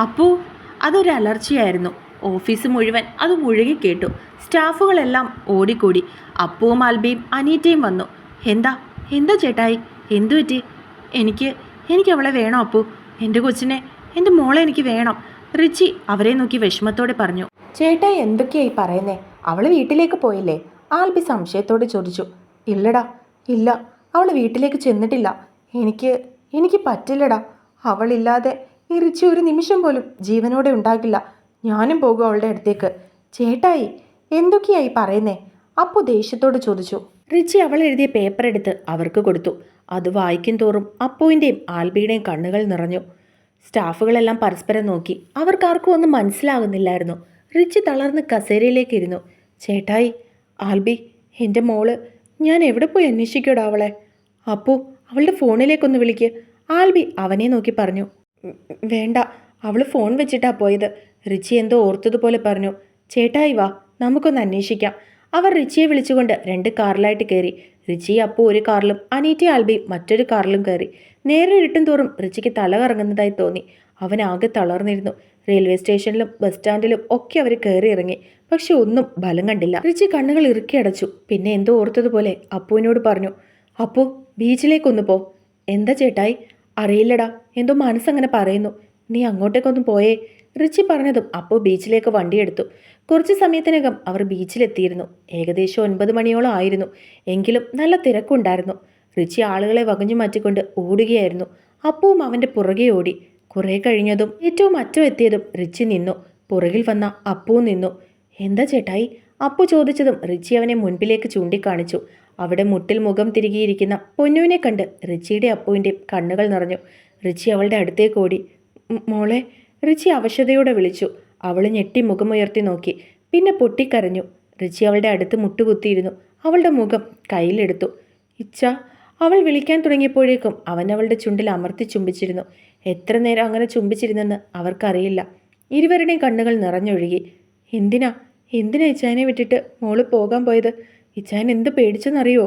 അപ്പോ അതൊരു അലർച്ചയായിരുന്നു. ഓഫീസ് മുഴുവൻ അത് മുഴുകി കേട്ടു. സ്റ്റാഫുകളെല്ലാം ഓടിക്കൂടി. അപ്പുവും ആൽബിയും അനീറ്റയും വന്നു. എന്താ? എന്താ ചേട്ടായി? എന്തു പറ്റി? എനിക്ക് എനിക്ക് അവളെ വേണം അപ്പു? എന്റെ കൊച്ചിനെ എന്റെ മോളെ എനിക്ക് വേണം. റിച്ചി അവരെ നോക്കി വിഷമത്തോടെ പറഞ്ഞു. ചേട്ടായി എന്തൊക്കെയായി പറയുന്നേ? അവൾ വീട്ടിലേക്ക് പോയില്ലേ? ആൽബി സംശയത്തോടെ ചോദിച്ചു. ഇല്ലടാ ഇല്ല. അവൾ വീട്ടിലേക്ക് ചെന്നിട്ടില്ല. എനിക്ക് എനിക്ക് പറ്റില്ലടാ. അവളില്ലാതെ ഈ ഒരു നിമിഷം പോലും ജീവനോടെ ഉണ്ടാകില്ല. ഞാനും പോകും അവളുടെ അടുത്തേക്ക്. ചേട്ടായി എന്തൊക്കെയായി പറയുന്നേ? അപ്പു ദേഷ്യത്തോട് ചോദിച്ചു. റിച്ചി അവൾ എഴുതിയ പേപ്പർ എടുത്ത് അവർക്ക് കൊടുത്തു. അത് വായിക്കും തോറും അപ്പുവിന്റെയും ആൽബിയുടെയും കണ്ണുകൾ നിറഞ്ഞു. സ്റ്റാഫുകളെല്ലാം പരസ്പരം നോക്കി. അവർക്കാർക്കും ഒന്നും മനസ്സിലാകുന്നില്ലായിരുന്നു. റിച്ചി തളർന്ന് കസേരയിലേക്ക് ഇരുന്നു. ചേട്ടായി ആൽബി എന്റെ മോൾ ഞാൻ എവിടെ പോയി അന്വേഷിക്കടാ അവളെ? അപ്പു അവളുടെ ഫോണിലേക്കൊന്ന് വിളിക്ക്. ആൽബി അവനെ നോക്കി പറഞ്ഞു. "ഉം, വേണ്ട അവൾ ഫോൺ വെച്ചിട്ടാ പോയത്. റിച്ചി എന്തോ ഓർത്തതുപോലെ പറഞ്ഞു. ചേട്ടായി വാ നമുക്കൊന്ന് അന്വേഷിക്കാം. അവർ റിച്ചിയെ വിളിച്ചുകൊണ്ട് രണ്ട് കാറിലായിട്ട് കയറി. റിച്ചി അപ്പോൾ ഒരു കാറിലും അനീറ്റി ആൽബി മറ്റൊരു കാറിലും കയറി. നേരെ ഇരുട്ടും തോറും റിച്ചിക്ക് തല കറങ്ങുന്നതായി തോന്നി. അവൻ ആകെ തളർന്നിരുന്നു. റെയിൽവേ സ്റ്റേഷനിലും ബസ് സ്റ്റാൻഡിലും ഒക്കെ അവർ കയറി ഇറങ്ങി. പക്ഷെ ഒന്നും ഫലം കണ്ടില്ല. റിച്ചി കണ്ണുകൾ ഇറുക്കി അടച്ചു. പിന്നെ എന്തോ ഓർത്തതുപോലെ അപ്പുവിനോട് പറഞ്ഞു. അപ്പു ബീച്ചിലേക്കൊന്ന് പോ. എന്താ ചേട്ടായി? അറിയില്ലടാ. എന്തോ മനസ്സങ്ങനെ പറയുന്നു. നീ അങ്ങോട്ടേക്കൊന്നും പോയേ. റിച്ചി പറഞ്ഞതും അപ്പോൾ ബീച്ചിലേക്ക് വണ്ടിയെടുത്തു കുറച്ച് സമയത്തിനകം അവർ ബീച്ചിലെത്തിയിരുന്നു. ഏകദേശം ഒൻപത് മണിയോളം ആയിരുന്നു. എങ്കിലും നല്ല തിരക്കുണ്ടായിരുന്നു. റിച്ചി ആളുകളെ വകഞ്ഞു മാറ്റിക്കൊണ്ട് ഓടുകയായിരുന്നു. അപ്പവും അവന്റെ പുറകെ ഓടി. കുറേ കഴിഞ്ഞതും ഏറ്റവും അറ്റം എത്തിയതും റിച്ചി നിന്നു. പുറകിൽ വന്ന അപ്പവും നിന്നു. എന്താ ചേട്ടായി? അപ്പു ചോദിച്ചതും റിച്ചി അവനെ മുൻപിലേക്ക് ചൂണ്ടിക്കാണിച്ചു. അവിടെ മുട്ടിൽ മുഖം തിരികിയിരിക്കുന്ന പൊന്നുവിനെ കണ്ട് റിച്ചിയുടെ അപ്പുവിന്റെയും കണ്ണുകൾ നിറഞ്ഞു. റിച്ചി അവളുടെ അടുത്തേക്ക് ഓടി. മോളെ റിച്ചി അവശതയോടെ വിളിച്ചു. അവൾ ഞെട്ടി മുഖമുയർത്തി നോക്കി. പിന്നെ പൊട്ടിക്കരഞ്ഞു. റിച്ചി അവളുടെ അടുത്ത് മുട്ടുകുത്തിയിരുന്നു. അവളുടെ മുഖം കയ്യിലെടുത്തു. ഇച്ച അവൾ വിളിക്കാൻ തുടങ്ങിയപ്പോഴേക്കും അവൻ അവളുടെ ചുണ്ടിൽ അമർത്തി ചുംബിച്ചിരുന്നു. എത്ര നേരം അങ്ങനെ ചുംബിച്ചിരുന്നെന്ന് അവർക്കറിയില്ല. ഇരുവരുടെയും കണ്ണുകൾ നിറഞ്ഞൊഴുകി. എന്തിനാ? എന്തിനാ ഇച്ചാനെ വിട്ടിട്ട് മോൾ പോകാൻ പോയത്? ഇച്ചായൻ എന്ത് പേടിച്ചെന്നറിയോ?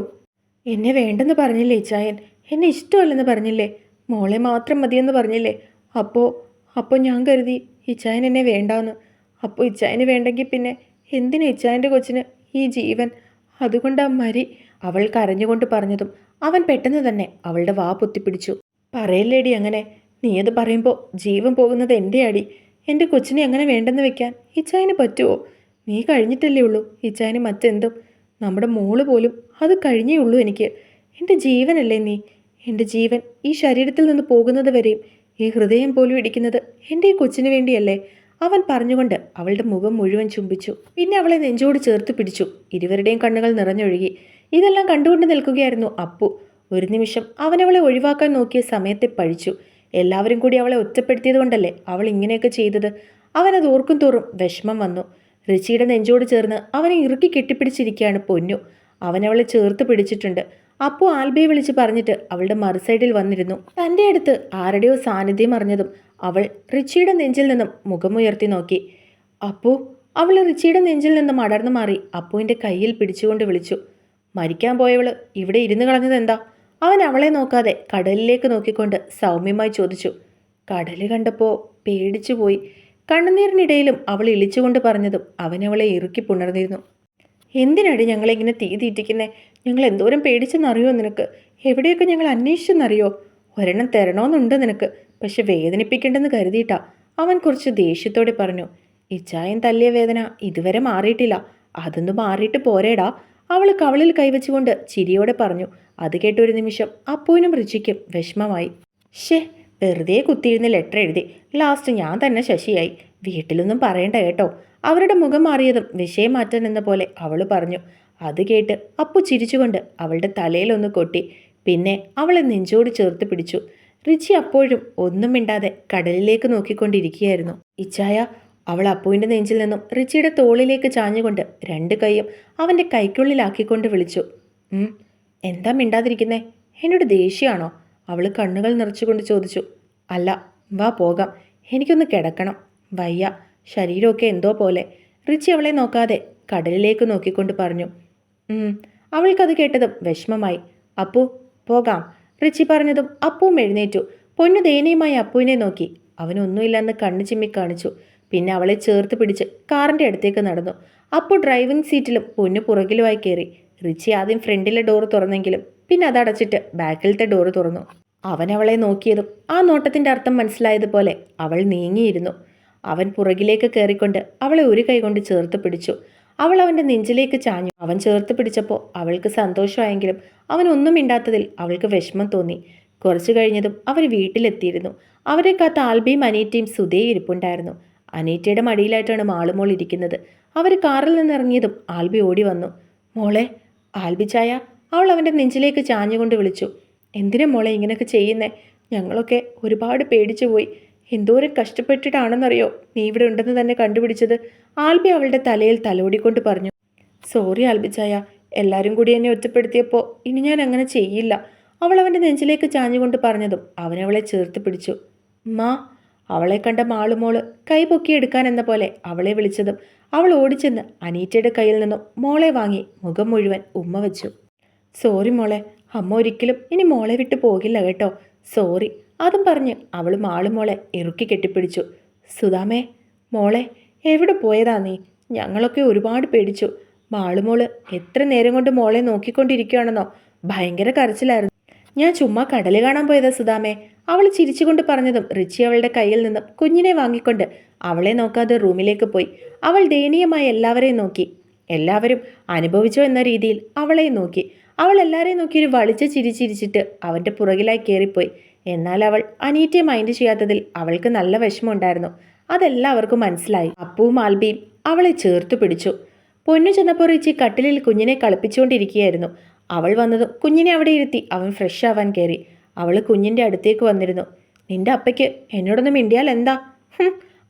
എന്നെ വേണ്ടെന്ന് പറഞ്ഞില്ലേ ഇച്ചായൻ? എന്നെ ഇഷ്ടമല്ലെന്ന് പറഞ്ഞില്ലേ? മോളെ മാത്രം മതിയെന്ന് പറഞ്ഞില്ലേ? അപ്പോൾ അപ്പോൾ ഞാൻ കരുതി ഇച്ചായൻ എന്നെ വേണ്ടാന്ന്. അപ്പോൾ ഇച്ചായന് വേണ്ടെങ്കിൽ പിന്നെ എന്തിനാ ഇച്ചായന്റെ കൊച്ചിന് ഈ ജീവൻ? അതുകൊണ്ടാ മരി അവൾ കരഞ്ഞുകൊണ്ട് പറഞ്ഞതും. അവൻ പെട്ടെന്ന് തന്നെ അവളുടെ വാ പൊത്തിപ്പിടിച്ചു. പറയല്ലേടി അങ്ങനെ? നീ അത് പറയുമ്പോൾ ജീവൻ പോകുന്നത് എന്റെ അടി. എന്റെ കൊച്ചിനെ അങ്ങനെ വേണ്ടെന്ന് വെക്കാൻ ഇച്ചായന് പറ്റുമോ നീ കഴിഞ്ഞിട്ടല്ലേ ഉള്ളൂ ഇച്ചായന് മറ്റെന്തും. നമ്മുടെ മോൾ പോലും അത് കഴിഞ്ഞേ ഉള്ളൂ എനിക്ക്. എന്റെ ജീവനല്ലേ നീ? എന്റെ ജീവൻ ഈ ശരീരത്തിൽ നിന്ന് പോകുന്നത് വരെയും ഈ ഹൃദയം പോലും ഇടിക്കുന്നത് എന്റെ ഈ കൊച്ചിന് വേണ്ടിയല്ലേ? അവൻ പറഞ്ഞുകൊണ്ട് അവളുടെ മുഖം മുഴുവൻ ചുംബിച്ചു. പിന്നെ അവളെ നെഞ്ചോട് ചേർത്ത് പിടിച്ചു. ഇരുവരുടെയും കണ്ണുകൾ നിറഞ്ഞൊഴുകി. ഇതെല്ലാം കണ്ടുകൊണ്ട് നിൽക്കുകയായിരുന്നു അപ്പു. ഒരു നിമിഷം അവനവളെ ഒഴിവാക്കാൻ നോക്കിയ സമയത്തെ പഴിച്ചു. എല്ലാവരും കൂടി അവളെ ഒറ്റപ്പെടുത്തിയത് കൊണ്ടല്ലേ അവൾ ഇങ്ങനെയൊക്കെ ചെയ്തത്? അവനത് ഓർക്കും തോറും വിഷമം വന്നു. റിച്ചിയുടെ നെഞ്ചോട് ചേർന്ന് അവനെ ഇറുക്കി കെട്ടിപ്പിടിച്ചിരിക്കുകയാണ് പൊന്നു. അവനവളെ ചേർത്ത് പിടിച്ചിട്ടുണ്ട്. അപ്പോൾ ആൽബയെ വിളിച്ച് പറഞ്ഞിട്ട് അവളുടെ മറുസൈഡിൽ വന്നിരുന്നു. തന്റെ അടുത്ത് ആരുടെയോ സാന്നിധ്യം അറിഞ്ഞതും അവൾ റിച്ചിയുടെ നെഞ്ചിൽ നിന്നും മുഖമുയർത്തി നോക്കി. അപ്പോ അവൾ റിച്ചിയുടെ നെഞ്ചിൽ നിന്നും അടർന്നു മാറി അപ്പുവിന്റെ കയ്യിൽ പിടിച്ചുകൊണ്ട് വിളിച്ചു. മരിക്കാൻ പോയവൾ ഇവിടെ ഇരുന്ന് കളഞ്ഞത് എന്താ? അവൻ അവളെ നോക്കാതെ കടലിലേക്ക് നോക്കിക്കൊണ്ട് സൗമ്യമായി ചോദിച്ചു. കടൽ കണ്ടപ്പോൾ പേടിച്ചു പോയി കണ്ണുനീരിനിടയിലും അവൾ ഇളിച്ചുകൊണ്ട് പറഞ്ഞതും അവനവളെ ഇറുക്കി പുണർന്നിരുന്നു. എന്തിനാടി ഞങ്ങളിങ്ങനെ തീ തീറ്റിക്കുന്നേ? ഞങ്ങൾ എന്തോരം പേടിച്ചെന്നറിയോ നിനക്ക്? എവിടെയൊക്കെ ഞങ്ങൾ അന്വേഷിച്ചെന്നറിയോ? ഒരെണ്ണം തരണമെന്നുണ്ട് നിനക്ക് പക്ഷെ വേദനിപ്പിക്കേണ്ടെന്ന് കരുതിയിട്ടാ. അവൻ കുറച്ച് ദേഷ്യത്തോടെ പറഞ്ഞു ഇച്ചായൻ തല്ലിയ വേദന ഇതുവരെ മാറിയിട്ടില്ല. അതൊന്ന് മാറിയിട്ട് പോരേടാ. അവൾ കവളിൽ കൈവച്ചുകൊണ്ട് ചിരിയോടെ പറഞ്ഞു അത് കേട്ടൊരു നിമിഷം അപ്പുവിനും ഋചിക്കും വിഷമമായി. ഷേ വെറുതെ കുത്തിയിരുന്ന് ലെറ്റർ എഴുതി. ലാസ്റ്റ് ഞാൻ തന്നെ ശശിയായി. വീട്ടിലൊന്നും പറയണ്ട കേട്ടോ. അവരുടെ മുഖം മാറിയതും വിഷയം മാറ്റാൻ എന്ന പോലെ അവൾ പറഞ്ഞു. അത് കേട്ട് അപ്പു ചിരിച്ചുകൊണ്ട് അവളുടെ തലയിലൊന്ന് കൊട്ടി. പിന്നെ അവളെ നെഞ്ചോട് ചേർത്ത് പിടിച്ചു. റിച്ചി അപ്പോഴും ഒന്നും മിണ്ടാതെ കടലിലേക്ക് നോക്കിക്കൊണ്ടിരിക്കുകയായിരുന്നു. ഇച്ചായ അവൾ അപ്പുവിന്റെ നെഞ്ചിൽ നിന്നും റിച്ചിയുടെ തോളിലേക്ക് ചാഞ്ഞുകൊണ്ട് രണ്ട് കൈയും അവന്റെ കൈക്കുള്ളിലാക്കിക്കൊണ്ട് വിളിച്ചു. എന്താ മിണ്ടാതിരിക്കുന്നേ? എന്നോട് ദേഷ്യമാണോ? അവൾ കണ്ണുകൾ നിറച്ചുകൊണ്ട് ചോദിച്ചു അല്ല വാ പോകാം. എനിക്കൊന്ന് കിടക്കണം. വയ്യ ശരീരമൊക്കെ എന്തോ പോലെ. റിച്ചി അവളെ നോക്കാതെ കടലിലേക്ക് നോക്കിക്കൊണ്ട് പറഞ്ഞു. അവൾക്കത് കേട്ടതും വിഷമമായി. അപ്പു പോകാം. റിച്ചി പറഞ്ഞതും അപ്പുവും എഴുന്നേറ്റു. പൊന്നു ദയനീയമായി അപ്പുവിനെ നോക്കി. അവനൊന്നുമില്ലെന്ന് കണ്ണു ചിമ്മി കാണിച്ചു. പിന്നെ അവളെ ചേർത്ത് പിടിച്ച് കാറിന്റെ അടുത്തേക്ക് നടന്നു. അപ്പോൾ ഡ്രൈവിംഗ് സീറ്റിലും പൊന്നു പുറകിലുമായി കയറി. റിച്ചി ആദ്യം ഫ്രണ്ടിലെ ഡോർ തുറന്നെങ്കിലും പിന്നെ അതടച്ചിട്ട് ബാക്കിലത്തെ ഡോറ് തുറന്നു. അവൻ അവളെ നോക്കിയതും ആ നോട്ടത്തിന്റെ അർത്ഥം മനസ്സിലായതുപോലെ അവൾ നീങ്ങിയിരുന്നു. അവൻ പുറകിലേക്ക് കയറിക്കൊണ്ട് അവളെ ഒരു കൈകൊണ്ട് ചേർത്ത് പിടിച്ചു. അവൾ അവന്റെ നെഞ്ചിലേക്ക് ചാഞ്ഞു. അവൻ ചേർത്ത് പിടിച്ചപ്പോൾ അവൾക്ക് സന്തോഷമായെങ്കിലും അവൻ ഒന്നും മിണ്ടാത്തതിൽ അവൾക്ക് വിഷമം തോന്നി. കുറച്ചു കഴിഞ്ഞതും അവർ വീട്ടിലെത്തിയിരുന്നു. അവരെ കാത്ത ആൽബിയും അനീറ്റയും സുധയും ഇരിപ്പുണ്ടായിരുന്നു. അനീറ്റയുടെ മടിയിലായിട്ടാണ് മാളുമോൾ ഇരിക്കുന്നത്. അവർ കാറിൽ നിന്നിറങ്ങിയതും ആൽബി ഓടി വന്നു. മോളെ ആൽബി ചായ? അവൾ അവന്റെ നെഞ്ചിലേക്ക് ചാഞ്ഞുകൊണ്ട് വിളിച്ചു. എന്തിനാ മോളെ ഇങ്ങനെയൊക്കെ ചെയ്യുന്നേ? ഞങ്ങളൊക്കെ ഒരുപാട് പേടിച്ചു പോയി. എന്തോരം കഷ്ടപ്പെട്ടിട്ടാണെന്നറിയോ? നീ ഇവിടെ ഉണ്ടെന്ന് തന്നെ കണ്ടുപിടിച്ചത്. ആൽബി അവളുടെ തലയിൽ തലോടിക്കൊണ്ട് പറഞ്ഞു. സോറി ആൽബിച്ചായ എല്ലാവരും കൂടി എന്നെ ഒറ്റപ്പെടുത്തിയപ്പോൾ ഇനി ഞാൻ അങ്ങനെ ചെയ്യില്ല. അവൾ അവന്റെ നെഞ്ചിലേക്ക് ചാഞ്ഞുകൊണ്ട് പറഞ്ഞതും അവനവളെ ചേർത്ത് പിടിച്ചു. മാ അവളെ കണ്ട മാളുമോൾ കൈ പൊക്കിയെടുക്കാൻ എന്ന പോലെ അവളെ വിളിച്ചതും അവൾ ഓടിച്ചെന്ന് അനീറ്റയുടെ കയ്യിൽ നിന്നും മോളെ വാങ്ങി മുഖം മുഴുവൻ ഉമ്മ വെച്ചു. സോറി മോളെ അമ്മ ഒരിക്കലും ഇനി മോളെ വിട്ടു പോകില്ല കേട്ടോ. സോറി അതും പറഞ്ഞ് അവൾ മാളുമോളെ ഇറുക്കി കെട്ടിപ്പിടിച്ചു. സുധാമേ മോളെ എവിടെ പോയതാ നീ? ഞങ്ങളൊക്കെ ഒരുപാട് പേടിച്ചു. മാളുമോൾ എത്ര നേരം കൊണ്ട് മോളെ നോക്കിക്കൊണ്ടിരിക്കുകയാണെന്നോ? ഭയങ്കര കരച്ചിലായിരുന്നു. ഞാൻ ചുമ്മാ കടൽ കാണാൻ പോയതാ സുധാമേ അവൾ ചിരിച്ചുകൊണ്ട് പറഞ്ഞതും റിച്ചി അവളുടെ കയ്യിൽ നിന്നും കുഞ്ഞിനെ വാങ്ങിക്കൊണ്ട് അവളെ നോക്കാതെ റൂമിലേക്ക് പോയി. അവൾ ദയനീയമായി എല്ലാവരെയും നോക്കി. എല്ലാവരും അനുഭവിച്ചോ എന്ന രീതിയിൽ അവളെ നോക്കി. അവൾ എല്ലാവരെയും നോക്കി ഒരു വളിച്ച ചിരി ചിരിച്ചിട്ട് അവന്റെ പുറകിലായി കയറിപ്പോയി എന്നാൽ അവൾ അനീറ്റയെ മൈൻഡ് ചെയ്യാത്തതിൽ അവൾക്ക് നല്ല വിഷമമുണ്ടായിരുന്നു. അതെല്ലാവർക്കും മനസ്സിലായി. അപ്പുവും ആൽബിയും അവളെ ചേർത്ത് പിടിച്ചു. പൊന്നു ചെന്നപ്പോൾ റിച്ചി കട്ടിലിൽ കുഞ്ഞിനെ കളിപ്പിച്ചുകൊണ്ടിരിക്കുകയായിരുന്നു. അവൾ വന്നതും കുഞ്ഞിനെ അവിടെ ഇരുത്തി അവൻ ഫ്രഷ് ആവാൻ കയറി. അവൾ കുഞ്ഞിന്റെ അടുത്തേക്ക് വന്നിരുന്നു. നിന്റെ അപ്പയ്ക്ക് എന്നോടൊന്ന് മിണ്ടിയാൽ എന്താ?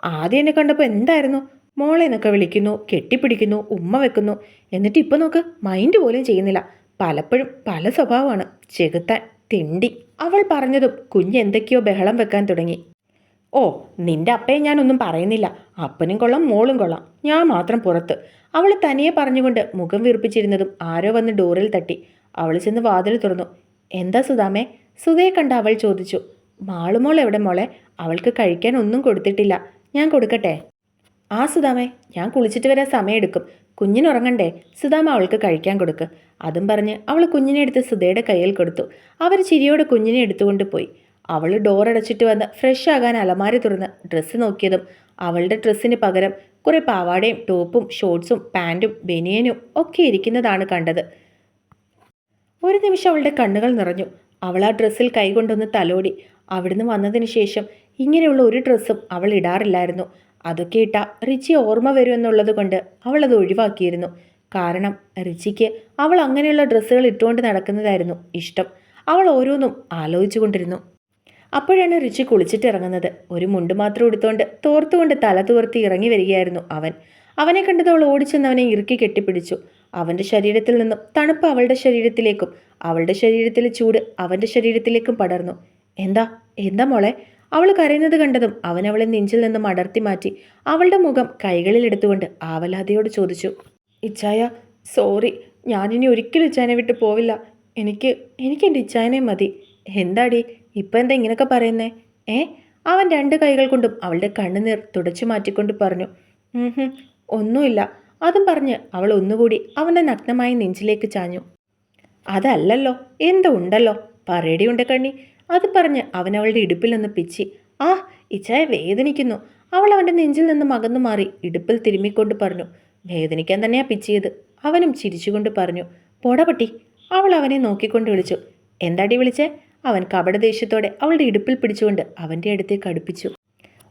ആദ്യം എന്നെ കണ്ടപ്പോൾ എന്തായിരുന്നു? മോളെ എന്നൊക്കെ വിളിക്കുന്നു കെട്ടിപ്പിടിക്കുന്നു ഉമ്മ വെക്കുന്നു. എന്നിട്ട് ഇപ്പം നോക്ക് മൈൻഡ് പോലും ചെയ്യുന്നില്ല. പലപ്പോഴും പല സ്വഭാവമാണ്. ചെകുത്താൻ തിണ്ടി. അവൾ പറഞ്ഞതും കുഞ്ഞ് എന്തൊക്കെയോ ബഹളം വെക്കാൻ തുടങ്ങി. ഓ നിന്റെ അപ്പയെ ഞാനൊന്നും പറയുന്നില്ല. അപ്പനും കൊള്ളാം മോളും കൊള്ളാം. ഞാൻ മാത്രം പുറത്ത്. അവൾ തനിയെ പറഞ്ഞുകൊണ്ട് മുഖം വീർപ്പിച്ചിരുന്നതും ആരോ വന്ന് ഡോറിൽ തട്ടി. അവൾ ചെന്ന് വാതിൽ തുറന്നു. എന്താ സുധാമേ? സുധയെ കണ്ട അവൾ ചോദിച്ചു. മാളുമോൾ എവിടെ മോളെ? അവൾക്ക് കഴിക്കാൻ ഒന്നും കൊടുത്തിട്ടില്ല. ഞാൻ കൊടുക്കട്ടെ? ആ സുധാമേ ഞാൻ കുളിച്ചിട്ട് വരാൻ സമയമെടുക്കും. കുഞ്ഞിനുറങ്ങണ്ടേ സുധാമ അവൾക്ക് കഴിക്കാൻ കൊടുക്ക്. അതും പറഞ്ഞ് അവൾ കുഞ്ഞിനെ എടുത്ത് സുധയുടെ കയ്യിൽ കൊടുത്തു. അവർ ചിരിയോടെ കുഞ്ഞിനെ എടുത്തുകൊണ്ട് പോയി. അവൾ ഡോർ അടച്ചിട്ട് വന്ന് ഫ്രഷ് ആകാൻ അലമാരി തുറന്ന് ഡ്രസ്സ് നോക്കിയതും അവളുടെ ഡ്രസ്സിന് പകരം കുറെ പാവാടയും ടോപ്പും ഷോർട്സും പാന്റും ബനിയനും ഒക്കെ ഇരിക്കുന്നതാണ് കണ്ടത്. ഒരു നിമിഷം അവളുടെ കണ്ണുകൾ നിറഞ്ഞു. അവൾ ആ ഡ്രസ്സിൽ കൈകൊണ്ടൊന്ന് തലോടി. അവിടുന്ന് വന്നതിന് ശേഷം ഇങ്ങനെയുള്ള ഒരു ഡ്രസ്സും അവൾ ഇടാറില്ലായിരുന്നു. അതൊക്കെ ഇട്ട റിച്ചി ഓർമ്മ വരുമെന്നുള്ളത് കൊണ്ട് അവൾ അത് ഒഴിവാക്കിയിരുന്നു. കാരണം റിച്ചിക്ക് അവൾ അങ്ങനെയുള്ള ഡ്രസ്സുകൾ ഇട്ടുകൊണ്ട് നടക്കുന്നതായിരുന്നു ഇഷ്ടം. അവൾ ഓരോന്നും ആലോചിച്ചുകൊണ്ടിരുന്നു. അപ്പോഴാണ് റിച്ചി കുളിച്ചിട്ടിറങ്ങുന്നത്. ഒരു മുണ്ട് മാത്രം എടുത്തുകൊണ്ട് തോർത്തുകൊണ്ട് തല തുവർത്തി ഇറങ്ങി വരികയായിരുന്നു അവൻ. അവനെ കണ്ടത് അവൾ ഓടിച്ചെന്ന് ഇറുക്കി കെട്ടിപ്പിടിച്ചു. അവന്റെ ശരീരത്തിൽ നിന്നും തണുപ്പ് അവളുടെ ശരീരത്തിലേക്കും അവളുടെ ശരീരത്തിലെ ചൂട് അവന്റെ ശരീരത്തിലേക്കും പടർന്നു. എന്താ? എന്താ മോളെ? അവൾ കരയുന്നത് കണ്ടതും അവൻ അവളെ നെഞ്ചിൽ നിന്നും അടർത്തി മാറ്റി അവളുടെ മുഖം കൈകളിൽ എടുത്തുകൊണ്ട് ആവലാതിയോട് ചോദിച്ചു. ഇച്ചായ സോറി. ഞാനിനി ഒരിക്കലും ഇച്ചായനെ വിട്ട് പോവില്ല. എനിക്ക് എനിക്ക് എന്റെ ഇച്ചായനെ മതി. എന്താടി? ഇപ്പം എന്താ ഇങ്ങനെയൊക്കെ പറയുന്നേ? ഏ? അവൻ രണ്ട് കൈകൾ കൊണ്ടും അവളുടെ കണ്ണുനീർ തുടച്ചു മാറ്റിക്കൊണ്ട് പറഞ്ഞു. "ഉം ഹും, ഒന്നുമില്ല. അതും പറഞ്ഞ് അവൾ ഒന്നുകൂടി അവന്റെ നഗ്നമായ നെഞ്ചിലേക്ക് ചാഞ്ഞു. അതല്ലല്ലോ. എന്തോ ഉണ്ടല്ലോ പറയടി ഉണ്ട് കണ്ണി അത് പറഞ്ഞ് അവൻ അവളുടെ ഇടുപ്പിൽ നിന്ന് പിച്ചി ആ ഇച്ചായ വേദനിക്കുന്നു. അവൾ അവന്റെ നെഞ്ചിൽ നിന്ന് മകന്നു മാറി ഇടുപ്പിൽ തിരുമ്മിക്കൊണ്ട് പറഞ്ഞു വേദനിക്കാൻ തന്നെയാ പിച്ചിയത്. അവനും ചിരിച്ചുകൊണ്ട് പറഞ്ഞു പോടപട്ടി അവൾ അവനെ നോക്കിക്കൊണ്ട് വിളിച്ചു എന്താടി വിളിച്ചേ? അവൻ കപട ദേഷ്യത്തോടെ അവളുടെ ഇടുപ്പിൽ പിടിച്ചുകൊണ്ട് അവന്റെ അടുത്തേക്ക് അടുപ്പിച്ചു.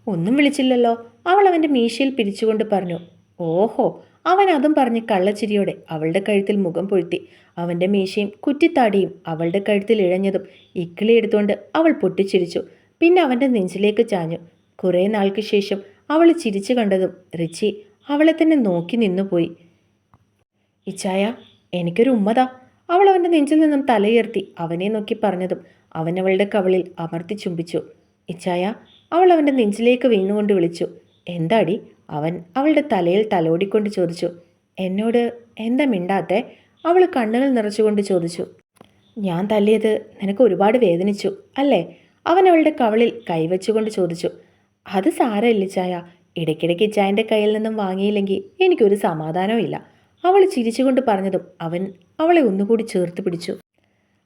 ഒന്നും വിളിച്ചില്ലല്ലോ. അവൾ അവന്റെ മീശയിൽ പിരിച്ചുകൊണ്ട് പറഞ്ഞു ഓഹോ അവൻ അതും പറഞ്ഞ് കള്ളച്ചിരിയോടെ അവളുടെ കഴുത്തിൽ മുഖം പൊഴുത്തി. അവന്റെ മീശയും കുറ്റിത്താടിയും അവളുടെ കഴുത്തിൽ ഇഴഞ്ഞതും ഇക്കിളി എടുത്തുകൊണ്ട് അവൾ പൊട്ടിച്ചിരിച്ചു. പിന്നെ അവന്റെ നെഞ്ചിലേക്ക് ചാഞ്ഞു. കുറേ നാൾക്ക് ശേഷം അവൾ ചിരിച്ചു കണ്ടതും റിച്ചി അവളെ തന്നെ നോക്കി നിന്നുപോയി. ഇച്ചായ എനിക്കൊരു ഉമ്മതാ. അവൾ അവന്റെ നെഞ്ചിൽ നിന്നും തലയുയർത്തി അവനെ നോക്കി പറഞ്ഞതും അവൻ അവളുടെ കവളിൽ അമർത്തി ചുംബിച്ചു. ഇച്ചായ അവൾ അവന്റെ നെഞ്ചിലേക്ക് വീണുകൊണ്ട് വിളിച്ചു. എന്താടി അവൻ അവളുടെ തലയിൽ തലോടിക്കൊണ്ട് ചോദിച്ചു. എന്നോട് എന്താ മിണ്ടാത്തെ? അവൾ കണ്ണുകൾ നിറച്ചുകൊണ്ട് ചോദിച്ചു. ഞാൻ തല്ലിയത് നിനക്ക് ഒരുപാട് വേദനിച്ചു അല്ലേ? അവൻ അവളുടെ കവളിൽ കൈവച്ചുകൊണ്ട് ചോദിച്ചു. അത് സാരമില്ല ചായ. ഇടയ്ക്കിടയ്ക്ക് ചായന്റെ കയ്യിൽ നിന്നും വാങ്ങിയില്ലെങ്കിൽ എനിക്കൊരു സമാധാനവും ഇല്ല. അവൾ ചിരിച്ചുകൊണ്ട് പറഞ്ഞതും അവൻ അവളെ ഒന്നുകൂടി ചേർത്ത് പിടിച്ചു.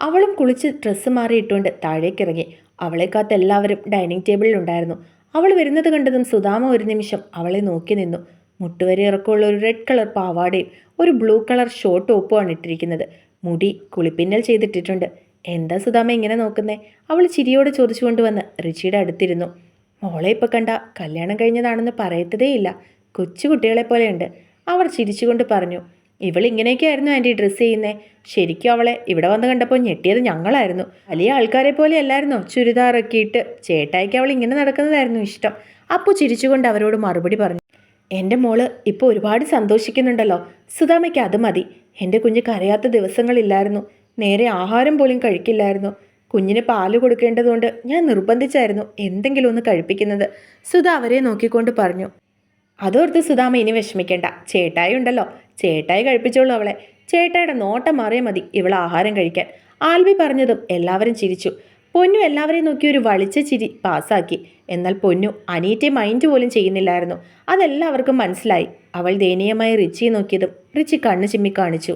അവളും കുളിച്ച് ഡ്രസ്സ് മാറിയിട്ടുകൊണ്ട് താഴേക്കിറങ്ങി. അവളെ കാത്ത് എല്ലാവരും ഡൈനിങ് ടേബിളിലുണ്ടായിരുന്നു അവൾ വരുന്നത് കണ്ടതും സുധാമ ഒരു നിമിഷം അവളെ നോക്കി നിന്നു. മുട്ടുവരെ ഇറക്കമുള്ള ഒരു റെഡ് കളർ പാവാടയും ഒരു ബ്ലൂ കളർ ഷോർട്ട് ടോപ്പുമാണ് ഇട്ടിരിക്കുന്നത്. മുടി കുളിപ്പിന്നൽ ചെയ്തിട്ടിട്ടുണ്ട്. എന്താ സുധാമ ഇങ്ങനെ നോക്കുന്നേ? അവൾ ചിരിയോടെ ചോദിച്ചുകൊണ്ട് വന്ന് റിച്ചിയുടെ അടുത്തിരുന്നു. മോളെ ഇപ്പോൾ കണ്ട കല്യാണം കഴിഞ്ഞതാണെന്ന് പറയത്തതേയില്ല. കൊച്ചു കുട്ടികളെ പോലെയുണ്ട് അവർ ചിരിച്ചുകൊണ്ട് പറഞ്ഞു ഇവൾ ഇങ്ങനെയൊക്കെയായിരുന്നു ആന്റി ഡ്രസ്സ് ചെയ്യുന്നത് ശരിക്കും അവളെ ഇവിടെ വന്ന് കണ്ടപ്പോൾ ഞെട്ടിയത് ഞങ്ങളായിരുന്നു. വലിയ ആൾക്കാരെ പോലെ അല്ലായിരുന്നോ ചുരിദാറൊക്കെ ഇട്ട് ചേട്ടായിക്ക് അവൾ ഇങ്ങനെ നടക്കുന്നതായിരുന്നു ഇഷ്ടം. അപ്പു ചിരിച്ചുകൊണ്ട് അവരോട് മറുപടി പറഞ്ഞു. എന്റെ മോൾ ഇപ്പോൾ ഒരുപാട് സന്തോഷിക്കുന്നുണ്ടല്ലോ. സുധാമയ്ക്ക് അത് മതി. എന്റെ കുഞ്ഞ് കരയാത്ത ദിവസങ്ങളില്ലായിരുന്നു. നേരെ ആഹാരം പോലും കഴിക്കില്ലായിരുന്നു. കുഞ്ഞിന് പാൽ കൊടുക്കേണ്ടതുകൊണ്ട് ഞാൻ നിർബന്ധിച്ചായിരുന്നു എന്തെങ്കിലും ഒന്ന് കഴിപ്പിക്കുന്നത്. സുധ അവരെ നോക്കിക്കൊണ്ട് പറഞ്ഞു. അതോർത്ത് സുധാമ ഇനി വിഷമിക്കേണ്ട. ചേട്ടായി ഉണ്ടല്ലോ. ചേട്ടായി കഴിപ്പിച്ചോളൂ അവളെ. ചേട്ടായുടെ നോട്ടം മാറിയാൽ മതി ഇവൾ ആഹാരം കഴിക്കാൻ. ആൽബി പറഞ്ഞതും എല്ലാവരും ചിരിച്ചു. പൊന്നു എല്ലാവരെയും നോക്കി ഒരു വളിച്ച ചിരി പാസ്സാക്കി എന്നാൽ പൊന്നു അനീറ്റെ മൈൻഡ് പോലും ചെയ്യുന്നില്ലായിരുന്നു. അതെല്ലാവർക്കും മനസ്സിലായി. അവൾ ദയനീയമായി റിച്ചിയെ നോക്കിയതും റിച്ചി കണ്ണു ചിമ്മി കാണിച്ചു.